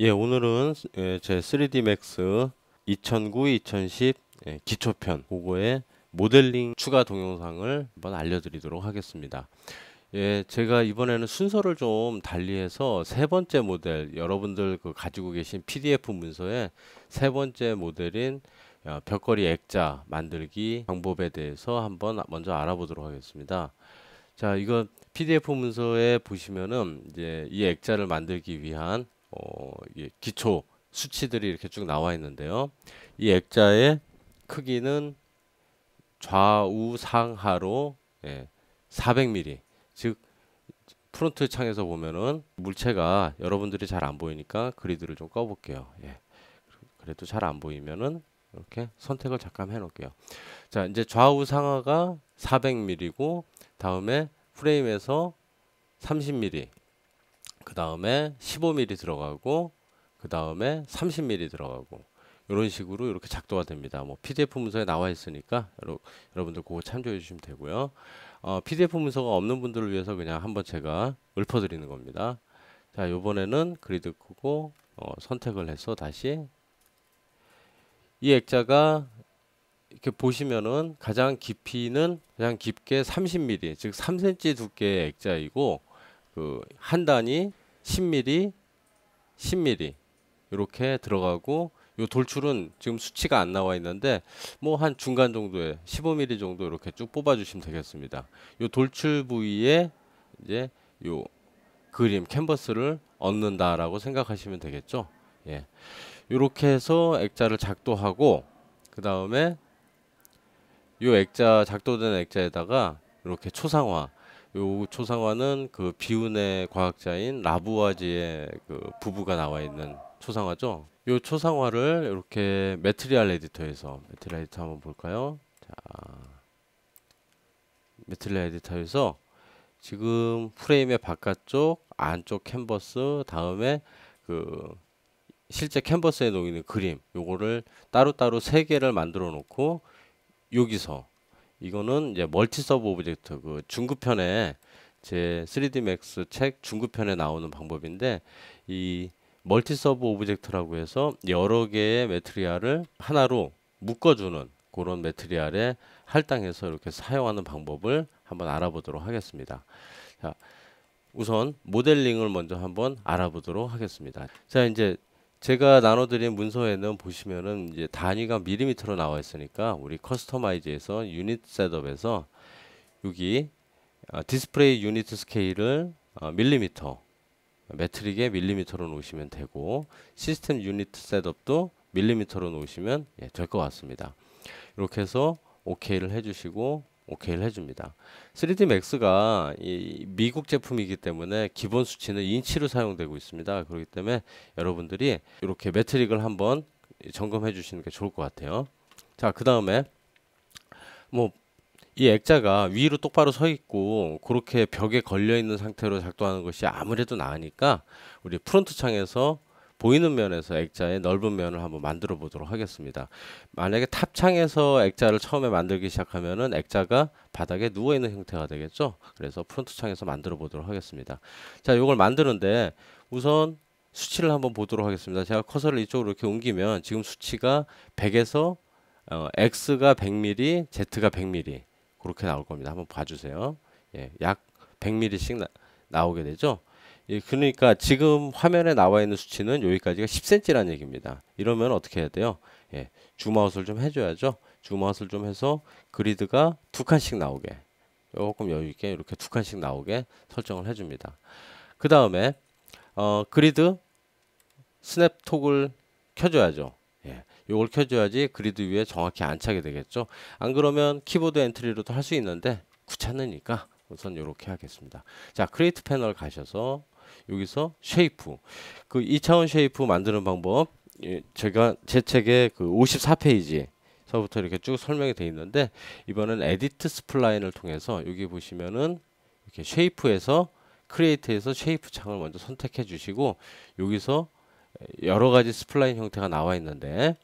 예, 오늘은 예, 제 3D 맥스 2009-2010 예, 기초편 그거의 모델링 추가 동영상을 한번 알려드리도록 하겠습니다. 예, 제가 이번에는 순서를 좀 달리해서 세 번째 모델, 여러분들 그 가지고 계신 PDF 문서에 세 번째 모델인 어, 벽걸이 액자 만들기 방법에 대해서 한번 먼저 알아보도록 하겠습니다. 자, 이거 PDF 문서에 보시면은 이제 이 액자를 만들기 위한 어, 기초 수치들이 이렇게 쭉 나와 있는데요. 이 액자의 크기는 좌우 상하로 예, 400mm 즉 프론트 창에서 보면은 물체가 여러분들이 잘 안 보이니까 그리드를 좀 꺼볼게요. 예. 그래도 잘 안 보이면은 이렇게 선택을 잠깐 해놓을게요. 자 이제 좌우 상하가 400mm고 다음에 프레임에서 30mm 그 다음에 15mm 들어가고 그 다음에 30mm 들어가고 이런 식으로 이렇게 작도가 됩니다. 뭐 PDF 문서에 나와 있으니까 여러, 여러분들 그거 참조해 주시면 되고요. 어, PDF 문서가 없는 분들을 위해서 그냥 한번 제가 읊어드리는 겁니다. 자, 이번에는 그리드 크고 어, 선택을 해서 다시 이 액자가 이렇게 보시면은 가장 깊이는 가장 깊게 30mm, 즉 3cm 두께의 액자이고 그 한 단이 10mm, 10mm 이렇게 들어가고 요 돌출은 지금 수치가 안 나와 있는데 뭐 한 중간 정도에 15mm 정도 이렇게 쭉 뽑아 주시면 되겠습니다. 요 돌출 부위에 이제 요 그림 캔버스를 얻는다라고 생각하시면 되겠죠. 예. 이렇게 해서 액자를 작도하고 그 다음에 요 액자 작도된 액자에다가 이렇게 초상화 요 초상화는 그 비운의 과학자인 라부아지의 그 부부가 나와 있는 초상화죠. 요 초상화를 이렇게 매트리얼 에디터에서 매트리얼 에디터 한번 볼까요? 자, 매트리얼 에디터에서 지금 프레임의 바깥쪽, 안쪽 캔버스, 다음에 그 실제 캔버스에 놓이는 그림, 요거를 따로따로 세 개를 만들어 놓고 여기서 이거는 이제 멀티 서브 오브젝트 그 중급편에 제 3D 맥스 책 중급편에 나오는 방법인데 이 멀티 서브 오브젝트라고 해서 여러 개의 매트리알을 하나로 묶어주는 그런 매트리알에 할당해서 이렇게 사용하는 방법을 한번 알아보도록 하겠습니다. 자, 우선 모델링을 먼저 한번 알아보도록 하겠습니다. 자, 이제 제가 나눠드린 문서에는 보시면은 이제 단위가 밀리미터로 나와 있으니까 우리 커스터마이즈에서 유닛 셋업에서 여기 어, 디스플레이 유닛 스케일을 어, 밀리미터 매트릭에 밀리미터로 놓으시면 되고 시스템 유닛 셋업도 밀리미터로 놓으시면 예, 될 것 같습니다. 이렇게 해서 OK를 해주시고 OK를 해줍니다. 3D Max가 이 미국 제품이기 때문에 기본 수치는 인치로 사용되고 있습니다. 그렇기 때문에 여러분들이 이렇게 매트릭을 한번 점검해 주시는 게 좋을 것 같아요. 자, 그 다음에 뭐 이 액자가 위로 똑바로 서 있고 그렇게 벽에 걸려 있는 상태로 작동하는 것이 아무래도 나으니까 우리 프론트 창에서 보이는 면에서 액자의 넓은 면을 한번 만들어 보도록 하겠습니다. 만약에 탑창에서 액자를 처음에 만들기 시작하면은 액자가 바닥에 누워 있는 형태가 되겠죠. 그래서 프론트 창에서 만들어 보도록 하겠습니다. 자, 이걸 만드는데 우선 수치를 한번 보도록 하겠습니다. 제가 커서를 이쪽으로 이렇게 옮기면 지금 수치가 100에서 어, X가 100mm, Z가 100mm 그렇게 나올 겁니다. 한번 봐주세요. 예, 약 100mm씩 나, 나오게 되죠. 예, 그러니까 지금 화면에 나와 있는 수치는 여기까지가 10cm라는 얘기입니다. 이러면 어떻게 해야 돼요? 예, 줌아웃을 좀 해줘야죠. 줌아웃을 좀 해서 그리드가 두 칸씩 나오게 조금 여유 있게 이렇게 두 칸씩 나오게 설정을 해줍니다. 그 다음에 어, 그리드 스냅 톡을 켜줘야죠. 예, 이걸 켜줘야지 그리드 위에 정확히 안차게 되겠죠. 안 그러면 키보드 엔트리로도 할 수 있는데 귀찮으니까 우선 이렇게 하겠습니다. 자, 크리에이트 패널 가셔서 여기서 쉐이프 그 2차원 쉐이프 만드는 방법 예, 제가 제 책에 그 54페이지 서부터 이렇게 쭉 설명이 되어 있는데 이번엔 에디트 스플라인을 통해서 여기 보시면은 이렇게 쉐이프에서 크리에이트에서 쉐이프 창을 먼저 선택해 주시고 여기서 여러 가지 스플라인 형태가 나와 있는데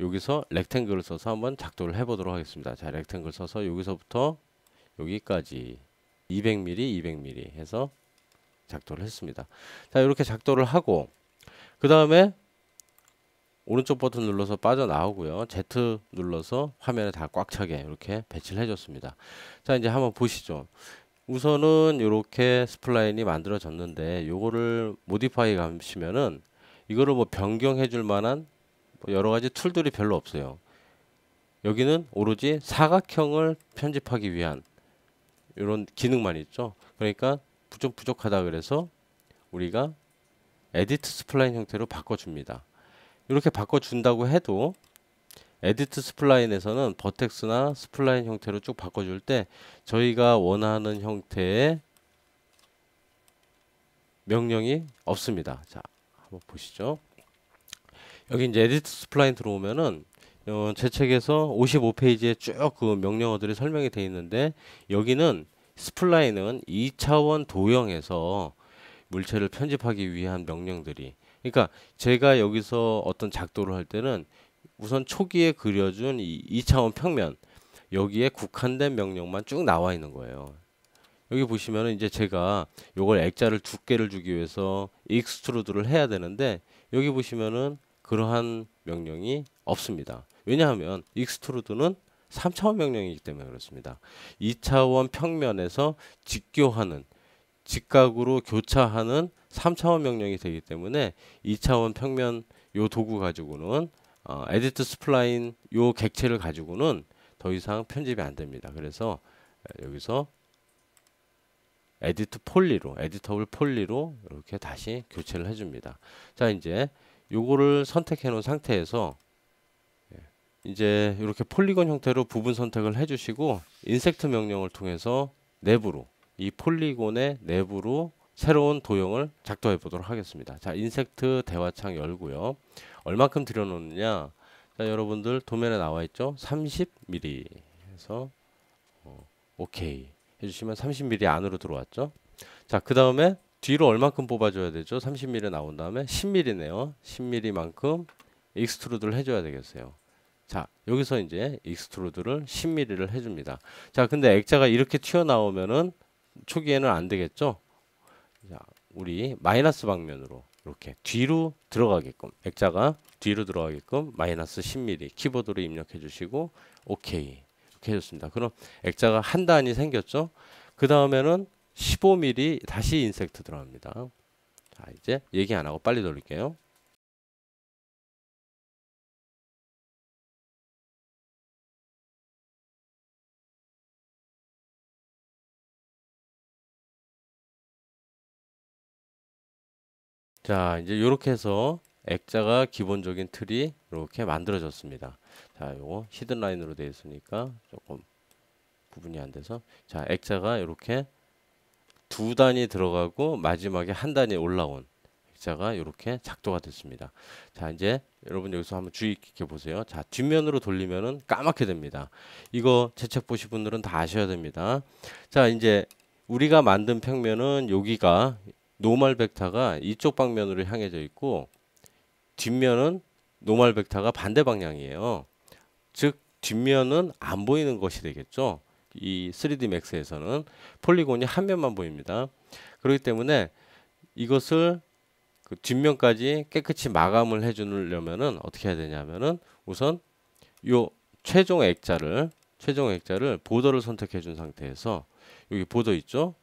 여기서 렉탱글을 써서 한번 작도를 해 보도록 하겠습니다. 자, 렉탱글 써서 여기서부터 여기까지 200mm, 200mm 해서 작도를 했습니다. 자, 이렇게 작도를 하고 그 다음에 오른쪽 버튼 눌러서 빠져나오고요. Z 눌러서 화면에 다 꽉 차게 이렇게 배치를 해줬습니다. 자 이제 한번 보시죠. 우선은 이렇게 스플라인이 만들어졌는데 요거를 모디파이 가시면은 이거를 뭐 변경해 줄 만한 뭐 여러 가지 툴들이 별로 없어요. 여기는 오로지 사각형을 편집하기 위한 이런 기능만 있죠. 그러니까 좀 부족하다 그래서 우리가 에디트 스플라인 형태로 바꿔줍니다. 이렇게 바꿔준다고 해도 에디트 스플라인에서는 버텍스나 스플라인 형태로 쭉 바꿔줄 때 저희가 원하는 형태의 명령이 없습니다. 자, 한번 보시죠. 여기 이제 에디트 스플라인 들어오면은 어, 제 책에서 55페이지에 쭉 그 명령어들이 설명이 되어 있는데 여기는 스플라인은 2차원 도형에서 물체를 편집하기 위한 명령들이 그러니까 제가 여기서 어떤 작도를 할 때는 우선 초기에 그려준 이 2차원 평면 여기에 국한된 명령만 쭉 나와 있는 거예요. 여기 보시면은 이제 제가 요걸 액자를 두께를 주기 위해서 익스트루드를 해야 되는데 여기 보시면은 그러한 명령이 없습니다. 왜냐하면 익스트루드는 3차원 명령이기 때문에 그렇습니다. 2차원 평면에서 직교하는 직각으로 교차하는 3차원 명령이 되기 때문에 2차원 평면 요 도구 가지고는 어, 에디트 스플라인 요 객체를 가지고는 더 이상 편집이 안 됩니다. 그래서 여기서 에디트 폴리로 에디터블 폴리로 이렇게 다시 교체를 해줍니다. 자 이제 요거를 선택해 놓은 상태에서 예, 이제 이렇게 폴리곤 형태로 부분 선택을 해주시고 인섹트 명령을 통해서 내부로 이 폴리곤의 내부로 새로운 도형을 작도해 보도록 하겠습니다. 자, 인섹트 대화창 열고요. 얼마큼 들여놓느냐? 자, 여러분들 도면에 나와 있죠? 30mm 해서 어, 오케이 해주시면 30mm 안으로 들어왔죠? 자, 그 다음에 뒤로 얼마큼 뽑아줘야 되죠? 30mm 나온 다음에 10mm네요. 10mm만큼 익스트루드를 해줘야 되겠어요. 자, 여기서 이제 익스트루드를 10mm를 해줍니다. 자, 근데 액자가 이렇게 튀어나오면은 초기에는 안 되겠죠? 자, 우리 마이너스 방면으로 이렇게 뒤로 들어가게끔 액자가 뒤로 들어가게끔 마이너스 10mm 키보드로 입력해 주시고 오케이 이렇게 해줬습니다. 그럼 액자가 한 단이 생겼죠? 그 다음에는 15mm 다시 인섹트 들어갑니다. 자 이제 얘기 안 하고 빨리 돌릴게요. 자, 이제 이렇게 해서 액자가 기본적인 틀이 이렇게 만들어졌습니다. 자, 요거 히든 라인으로 되어 있으니까 조금 부분이 안 돼서 자, 액자가 이렇게 두 단이 들어가고 마지막에 한 단이 올라온 액자가 이렇게 작도가 됐습니다. 자, 이제 여러분 여기서 한번 주의 깊게 보세요. 자, 뒷면으로 돌리면은 까맣게 됩니다. 이거 제 책 보신 분들은 다 아셔야 됩니다. 자, 이제 우리가 만든 평면은 여기가 노멀 벡터가 이쪽 방면으로 향해져 있고 뒷면은 노멀 벡터가 반대 방향이에요. 즉 뒷면은 안 보이는 것이 되겠죠. 이 3D 맥스에서는 폴리곤이 한 면만 보입니다. 그렇기 때문에 이것을 그 뒷면까지 깨끗이 마감을 해주려면은 어떻게 해야 되냐면은 우선 요 최종 액자를 최종 액자를 보더를 선택해 준 상태에서 여기 보더 있죠?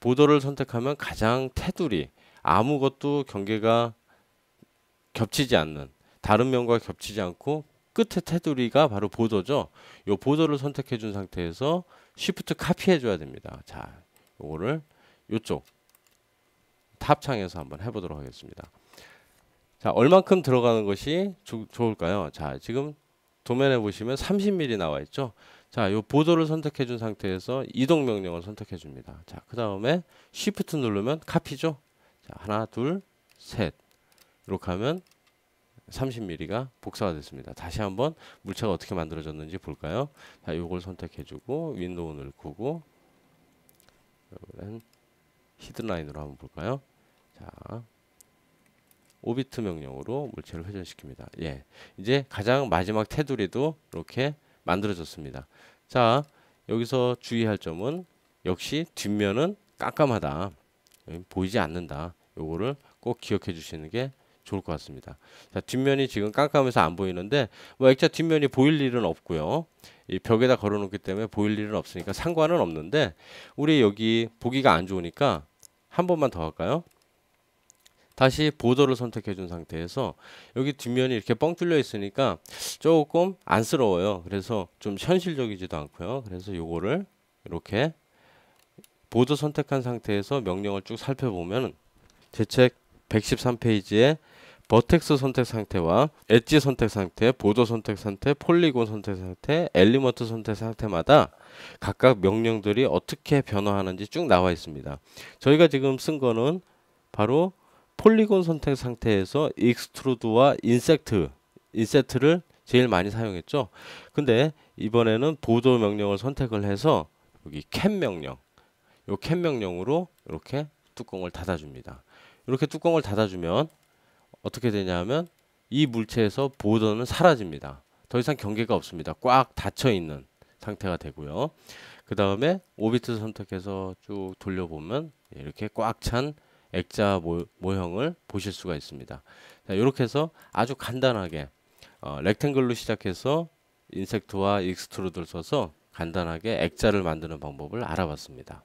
보더를 선택하면 가장 테두리 아무것도 경계가 겹치지 않는 다른 면과 겹치지 않고 끝에 테두리가 바로 보더죠. 이 보더를 선택해 준 상태에서 쉬프트 카피해 줘야 됩니다. 자, 요거를 요쪽 탑창에서 한번 해 보도록 하겠습니다. 자, 얼만큼 들어가는 것이 조, 좋을까요? 자, 지금 도면에 보시면 30mm 나와 있죠. 자, 요 보도를 선택해 준 상태에서 이동 명령을 선택해 줍니다. 자, 그 다음에 Shift 누르면 카피죠. 자, 하나, 둘, 셋. 이렇게 하면 30mm가 복사가 됐습니다. 다시 한번 물체가 어떻게 만들어졌는지 볼까요? 자, 요걸 선택해 주고 윈도우를 끄고 이번엔 히든라인으로 한번 볼까요? 자, 오비트 명령으로 물체를 회전시킵니다. 예. 이제 가장 마지막 테두리도 이렇게 만들어졌습니다. 자, 여기서 주의할 점은 역시 뒷면은 깜깜하다. 보이지 않는다. 요거를 꼭 기억해 주시는 게 좋을 것 같습니다. 자, 뒷면이 지금 깜깜해서 안 보이는데 뭐 액자 뒷면이 보일 일은 없고요. 이 벽에다 걸어 놓기 때문에 보일 일은 없으니까 상관은 없는데 우리 여기 보기가 안 좋으니까 한 번만 더 할까요? 다시 보더를 선택해 준 상태에서 여기 뒷면이 이렇게 뻥 뚫려 있으니까 조금 안쓰러워요. 그래서 좀 현실적이지도 않고요. 그래서 요거를 이렇게 보드 선택한 상태에서 명령을 쭉 살펴보면 제책 113페이지에 버텍스 선택 상태와 엣지 선택 상태, 보도 선택 상태, 폴리곤 선택 상태, 엘리먼트 선택 상태마다 각각 명령들이 어떻게 변화하는지 쭉 나와 있습니다. 저희가 지금 쓴 거는 바로 폴리곤 선택 상태에서 익스트루드와 인섹트, 인셋트를 제일 많이 사용했죠. 근데 이번에는 보도 명령을 선택을 해서 여기 캔 명령, 요캔 명령으로 이렇게 뚜껑을 닫아줍니다. 이렇게 뚜껑을 닫아주면 어떻게 되냐면 이 물체에서 보더는 사라집니다. 더 이상 경계가 없습니다. 꽉 닫혀 있는 상태가 되고요. 그 다음에 오비트 선택해서 쭉 돌려보면 이렇게 꽉 찬 액자 모, 모형을 보실 수가 있습니다. 자, 이렇게 해서 아주 간단하게 어, 렉탱글로 시작해서 인섹트와 익스트루드를 써서 간단하게 액자를 만드는 방법을 알아봤습니다.